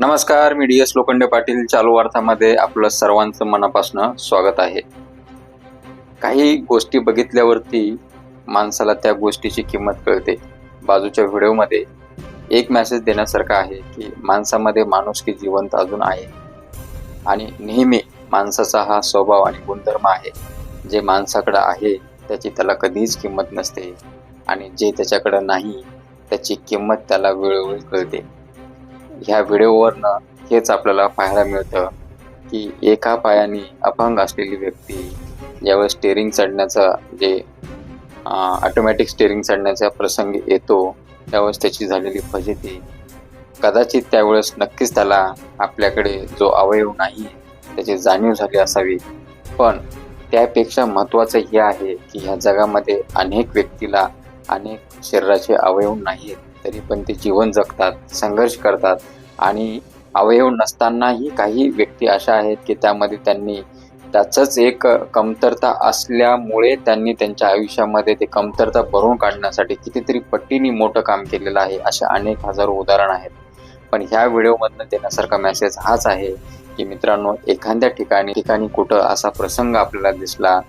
नमस्कार मी D S Lokhande Patil चालू वार्तामध्ये आपलं सर्वांचं मनापासून स्वागत आहे. काही गोष्टी बघितल्यावरती माणसाला त्या गोष्टीची किंमत कळते. बाजूच्या व्हिडिओमध्ये एक मेसेज देण्यासारखा आहे की माणसामध्ये माणुसकी जिवंत अजून आहे. आणि नेहमी माणसाचा हा स्वभाव आणि गुणधर्म आहे. जे माणसाकडं आहे त्याची त्याला कधीच किंमत नसते. आणि जे त्याच्याकडं नाही त्याची किंमत त्याला वेळोवेळी कळते. ह्या व्हिडिओवरनं हेच आपल्याला पाहायला मिळतं की एका पायाने अपंग असलेली व्यक्ती ज्यावेळेस स्टेअरिंग चढण्याचा जे ऑटोमॅटिक स्टेअरिंग चढण्याचा प्रसंग येतो त्यावेळेस त्याची झालेली फजिती. कदाचित त्यावेळेस नक्कीच त्याला आपल्याकडे जो अवयव नाही त्याची जाणीव झाली असावी. पण त्यापेक्षा महत्त्वाचं हे आहे की ह्या जगामध्ये अनेक व्यक्तीला अनेक शरीराचे अवयव नाहीत तरी पण ते जीवन जगतात संघर्ष करतात आणि अवयव नसतानाही काही व्यक्ती अशा आहेत की त्यामध्ये त्यांनी त्याचंच एक कमतरता असल्यामुळे त्यांनी त्यांच्या आयुष्यामध्ये ते कमतरता भरून काढण्यासाठी कितीतरी पट्टीने मोठं काम केलेलं आहे असे अनेक हजारो उदाहरण आहेत. पण ह्या व्हिडिओमधनं देण्यासारखा मेसेज हाच आहे की मित्रांनो एखाद्या ठिकाणी ठिकाणी कुठं असा प्रसंग आपल्याला दिसला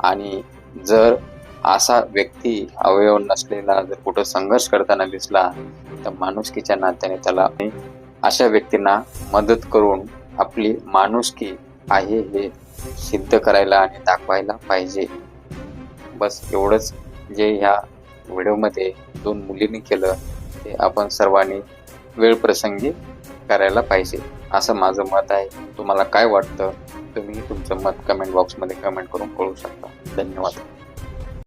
आणि जर असा व्यक्ती अवयव नसलेला जर कुठं संघर्ष करताना दिसला तर माणुसकीच्या नात्याने त्याला अशा व्यक्तींना मदत करून आपली माणुसकी आहे हे सिद्ध करायला आणि दाखवायला पाहिजे. बस एवढंच. जे ह्या व्हिडिओमध्ये दोन मुलींनी केलं ते आपण सर्वांनी वेळ प्रसंगी करायला पाहिजे. असं माझं मत आहे. तुम्हाला काय वाटतं? तुम्ही तुमचं मत कमेंट बॉक्समध्ये कमेंट करून कळू शकता. धन्यवाद.